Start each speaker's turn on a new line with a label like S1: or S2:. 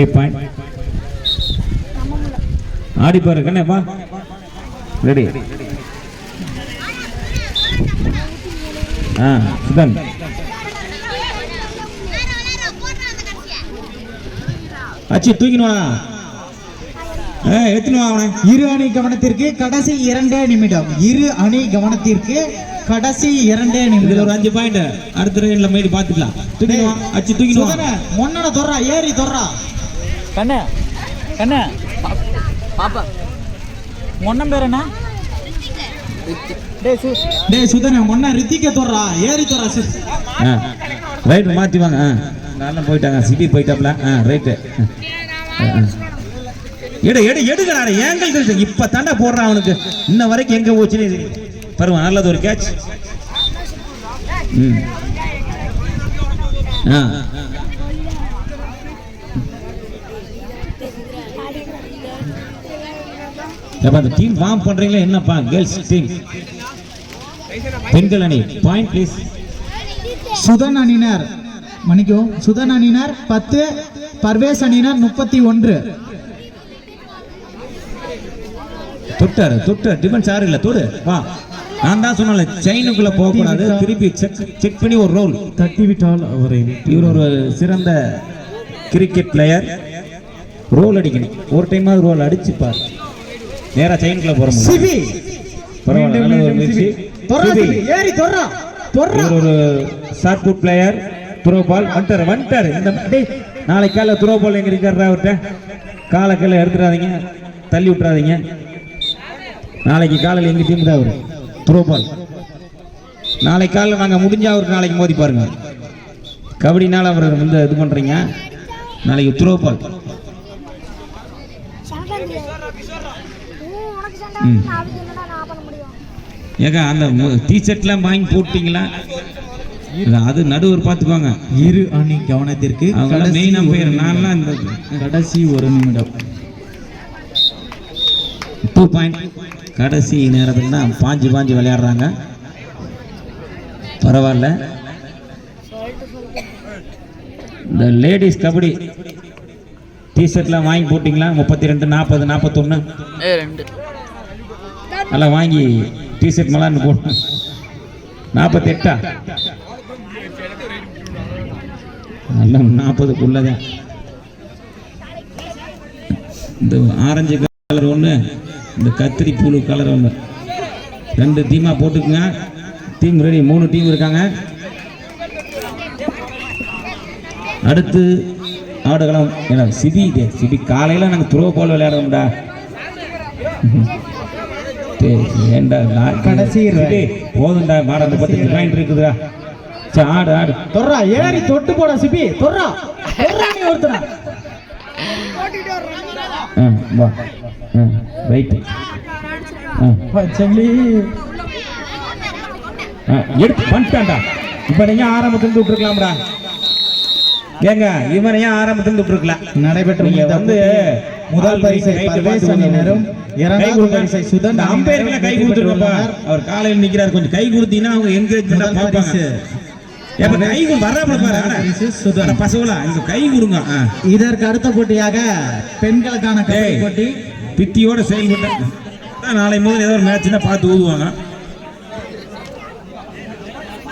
S1: Three point ஆடி பாரு கண்ணேப்பா ready ஆ சுதன் அச்சி அவனை.
S2: இரு அணி கவனத்திற்கு கடைசி இரண்டே நிமிடம். இரு அணி கவனத்திற்கு கடைசி இரண்டே நிமிடம்.
S1: ஒரு அஞ்சு பாயிண்ட் அடுத்த ரேண்ட்ல மீறி பாத்துக்கலாம் தூக்கினு வா. அச்சி
S2: மொன்னட ஏறி தொர்றா
S3: கண்ணு கண்ணு. பாப்பா. மொன்னம் பேர் என்ன? டேய் சு
S2: டேய் சுதன மொன்ன ரித்திக்க தொர்றா ஏறி
S1: ஆ ரைட் மாத்தி வாங்க ஆ. நல்லா போயிட்டாங்க சிட்டி போயிட்டாப்ல ஆ ரைட்டு எடு எடு எடுக்கிறாரு ஏங்கல் கிழிச்சு இப்ப தாண்டா போடுறான் அவனுக்கு. இன்ன வரைக்கும் எங்க போச்சுன்னு பருவம் நல்லது ஒரு கேட்ச் ம். ஆ. ஏப்பா அந்த டீம் ஃபார்ம் பண்றீங்களா என்னப்பா? கேர்ள்ஸ் டீம் பெண்கள் அணி. பாயிண்ட் ப்ளீஸ்
S2: சுதன் அணியினர். மன்னிக்கும் சுதன் அணியினர் பத்து பர்வேஸ் அணியினர் முப்பத்தி ஒன்று.
S1: தொட்டாரு தொட்டார். டிஃபென்ஸ் யாரும் இல்ல. தொடு. வா. நான் தான் சொன்னல செயினுக்குள்ள போக கூடாது திருப்பி செக் செக் பண்ணி ஒரு ரோல்
S2: தட்டி விட்டால் அவரை
S1: இவர் ஒரு சிறந்த கிரிக்கெட் பிளேயர் ரோல் அடிக்கணும். ஒரு டைமாவது ரோல் அடிச்சுப்பார். நேரா செயினுக்குள்ள போற முடியும்?
S2: சிபி.
S1: பரவாயில்ல நல்ல ஒரு முயற்சி
S2: தொர்றா
S1: சிபி,
S2: சிபி. ஏறி தொர்றா தொர்றா
S1: இவர் ஒரு shot put player throw ball வந்துட்டாரு வந்துட்டாரு. இந்த டேய் நாளைக்கு காலைல த்ரோ பால் எங்க அவர்கிட்ட காலை கீழே எடுத்துடாதீங்க. தள்ளி விட்டுறாதீங்க. நாளைக்கு காலையில் எங்க டீம் தான் அவரு? த்ரோ பால் நாளைக்கு காலையில் நாங்கள் முடிஞ்சா அவருக்கு நாளைக்கு மோதி பாருங்க. கபடினால அவர் வந்து இது பண்றீங்க. நாளைக்கு த்ரோ பால்
S4: உனக்கு சண்டை
S1: ம்.
S4: வந்து அதுக்கு என்னடா நான் பண்ண முடியும்?
S1: ஏங்க அந்த டிஷர்ட்லாம் வாங்கி போட்டீங்களா? அது நடுவர் பார்த்துக்கோங்க.
S2: இரு அணி கவனத்திற்கு
S1: அவங்க
S2: கடைசி
S1: மெயின்
S2: ஒரு
S1: அம்பையர்
S2: நிமிடம்.
S1: நான்லாம் இந்த
S2: கடைசி ஒரு நிமிடம்.
S1: டூ பாயிண்ட் கடைசி நேரத்தில் தான் பாஞ்சு பாஞ்சு விளையாடுறாங்க. பரவாயில்ல. இந்த லேடிஸ் கபடி. டிஷர்ட்லாம் வாங்கி போட்டிங்களா? முப்பத்தி ரெண்டு நாற்பது நாற்பத்தொன்று எல்லாம் வாங்கி டிஷர்ட் மலான்னு போடணும் நாற்பத்தி எட்டா எல்லாம் நாற்பதுக்குள்ளதான் இந்த ஆரஞ்சு கலர் ஒன்று இந்த கத்திரி புழு கலர் ஒன்று ரெண்டு டீமாக போட்டுக்குங்க. டீம் ரெடி மூணு டீம் இருக்காங்க. அடுத்து ஆடுகளம். ஏன்னா சிபி இது சிபி காலையில் நாங்கள் த்ரோ பால் விளையாடுறோம்டா நான்
S2: கடைசி
S1: போதும்டா மாட முப்பத்தஞ்சு பாயிண்ட் இருக்குதுடா. சரி ஆடு ஆடு.
S2: தொர்றா ஏறி தொட்டு போடா சிபி. தொர்றா. நீ ஒருத்தனா.
S1: வா. ஆ
S2: சொல்லி
S1: எடுத்து பண்ணிட்டான்டா. இவனையும் ஆரம்பத்துல விட்டுருக்கலாம்டா. ஏங்க இவனையும் ஆரம்பத்துல விட்டுருக்கலாம்
S2: நடைபெற்ற
S1: வந்து
S2: முதல் பரிசை பர்வேஸ் அணியினரும் இரண்டாவது. பரிசை சுதன்
S1: அம்பையருக்கெல்லாம் கை கொடுத்துருப்பா அவர் காலையில் நிக்கிறாரு. கொஞ்சம் கை கொடுத்தீங்கன்னா அவங்க
S2: முதல்
S1: பார்ப்பாங்க.
S2: இதற்கு அடுத்த போட்டியாக பெண்களுக்கான போட்டி.
S1: பித்தியோட செயல்பட்ட நாளை முதல் ஏதோ ஒரு மேட்ச்னா பார்த்து ஊதுவாங்க.